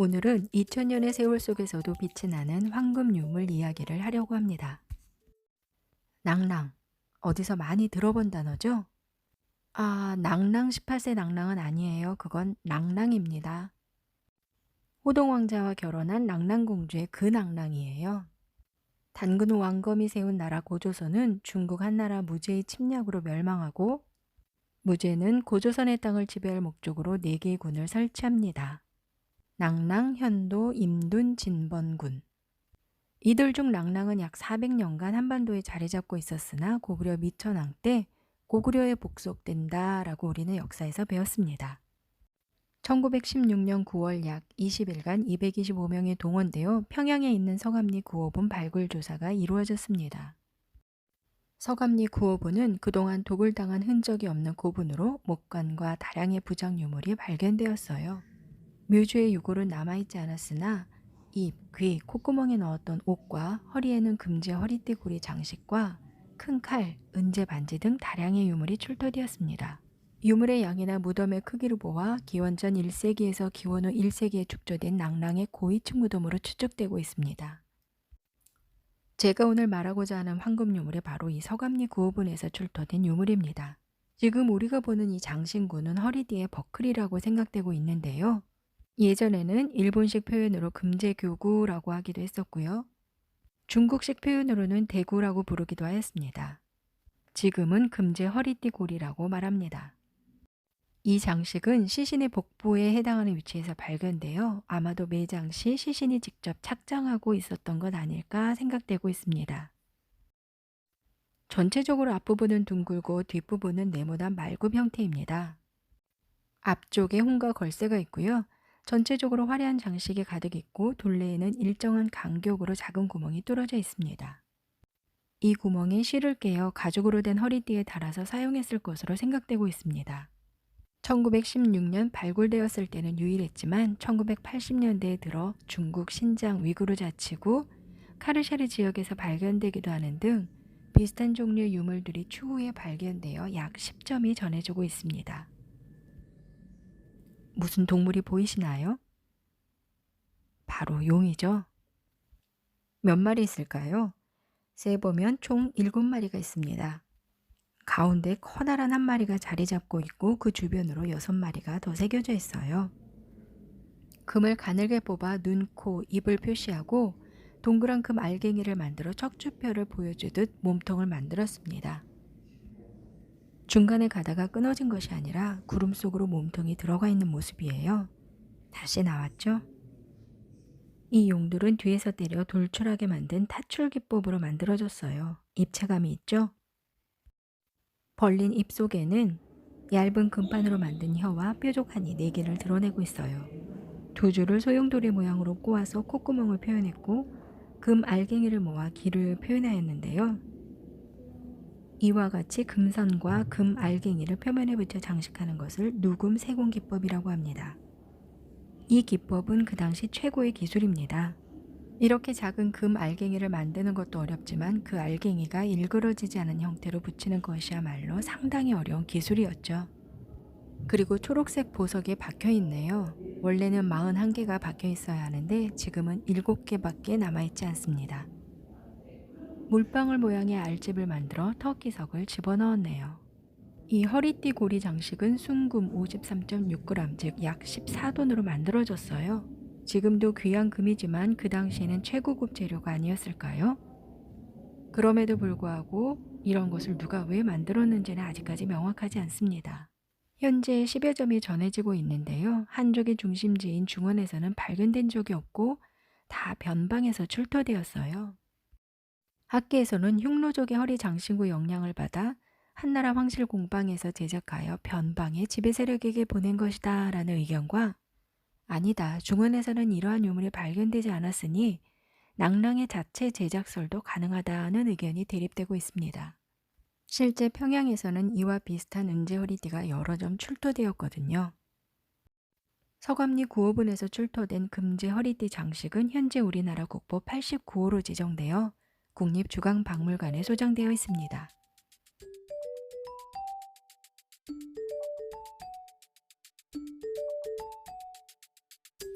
오늘은 2000년의 세월 속에서도 빛이 나는 황금 유물 이야기를 하려고 합니다. 낭랑. 어디서 많이 들어본 단어죠? 아, 낭랑 18세 낭랑은 아니에요. 그건 낭랑입니다. 호동 왕자와 결혼한 낭랑공주의 그 낭랑이에요. 후 왕검이 세운 나라 고조선은 중국 한나라 무제의 침략으로 멸망하고 무제는 고조선의 땅을 지배할 목적으로 네 개의 군을 설치합니다. 낭랑, 현도, 임둔, 진번군. 이들 중 낭랑은 약 400년간 한반도에 자리 잡고 있었으나 고구려 미천왕 때 고구려에 복속된다 라고 우리는 역사에서 배웠습니다. 1916년 9월 약 20일간 225명이 동원되어 평양에 있는 서감리 구호분 발굴 조사가 이루어졌습니다. 서감리 구호분은 그동안 독을 당한 흔적이 없는 고분으로 목관과 다량의 부장 유물이 발견되었어요. 묘주의 유골은 남아있지 않았으나 입, 귀, 콧구멍에 넣었던 옷과 허리에는 금제 허리띠 고리 장식과 큰 칼, 은제 반지 등 다량의 유물이 출토되었습니다. 유물의 양이나 무덤의 크기를 보아 기원전 1세기에서 기원 후 1세기에 축조된 낭랑의 고위층 무덤으로 추측되고 있습니다. 제가 오늘 말하고자 하는 황금 유물이 바로 이 서감리 구호분에서 출토된 유물입니다. 지금 우리가 보는 이 장신구는 허리띠의 버클이라고 생각되고 있는데요. 예전에는 일본식 표현으로 금제교구라고 하기도 했었고요. 중국식 표현으로는 대구라고 부르기도 하였습니다. 지금은 금제 허리띠 고리라고 말합니다. 이 장식은 시신의 복부에 해당하는 위치에서 발견되어 아마도 매장 시 시신이 직접 착장하고 있었던 것 아닐까 생각되고 있습니다. 전체적으로 앞부분은 둥글고 뒷부분은 네모난 말굽 형태입니다. 앞쪽에 홍과 걸쇠가 있고요. 전체적으로 화려한 장식이 가득 있고 둘레에는 일정한 간격으로 작은 구멍이 뚫어져 있습니다. 이 구멍에 실을 깨어 가죽으로 된 허리띠에 달아서 사용했을 것으로 생각되고 있습니다. 1916년 발굴되었을 때는 유일했지만 1980년대에 들어 중국 신장 위구르 자치구 카르샤르 지역에서 발견되기도 하는 등 비슷한 종류의 유물들이 추후에 발견되어 약 10점이 전해지고 있습니다. 무슨 동물이 보이시나요? 바로 용이죠. 몇 마리 있을까요? 세보면 총 7마리가 있습니다. 가운데 커다란 한 마리가 자리 잡고 있고 그 주변으로 여섯 마리가 더 새겨져 있어요. 금을 가늘게 뽑아 눈, 코, 입을 표시하고 동그란 금 알갱이를 만들어 척추뼈를 보여주듯 몸통을 만들었습니다. 중간에 가다가 끊어진 것이 아니라 구름 속으로 몸통이 들어가 있는 모습이에요. 다시 나왔죠? 이 용들은 뒤에서 때려 돌출하게 만든 타출 기법으로 만들어졌어요. 입체감이 있죠? 벌린 입 속에는 얇은 금판으로 만든 혀와 뾰족한 이네 개를 드러내고 있어요. 두 줄을 소용돌이 모양으로 꼬아서 콧구멍을 표현했고 금 알갱이를 모아 귀를 표현하였는데요. 이와 같이 금선과 금 알갱이를 표면에 붙여 장식하는 것을 누금 세공 기법이라고 합니다. 이 기법은 그 당시 최고의 기술입니다. 이렇게 작은 금 알갱이를 만드는 것도 어렵지만 그 알갱이가 일그러지지 않은 형태로 붙이는 것이야말로 상당히 어려운 기술이었죠. 그리고 초록색 보석이 박혀 있네요. 원래는 41개가 박혀 있어야 하는데 지금은 7개밖에 남아있지 않습니다. 물방울 모양의 알집을 만들어 터키석을 집어넣었네요. 이 허리띠 고리 장식은 순금 53.6g 즉 약 14돈으로 만들어졌어요. 지금도 귀한 금이지만 그 당시에는 최고급 재료가 아니었을까요? 그럼에도 불구하고 이런 것을 누가 왜 만들었는지는 아직까지 명확하지 않습니다. 현재 10여 점이 전해지고 있는데요. 한족의 중심지인 중원에서는 발견된 적이 없고 다 변방에서 출토되었어요. 학계에서는 흉노족의 허리 장신구 영향을 받아 한나라 황실 공방에서 제작하여 변방의 지배 세력에게 보낸 것이다 라는 의견과 아니다. 중원에서는 이러한 유물이 발견되지 않았으니 낭랑의 자체 제작설도 가능하다는 의견이 대립되고 있습니다. 실제 평양에서는 이와 비슷한 은제 허리띠가 여러 점 출토되었거든요. 서감리 구호분에서 출토된 금제 허리띠 장식은 현재 우리나라 국보 89호로 지정되어 국립주강박물관에 소장되어 있습니다.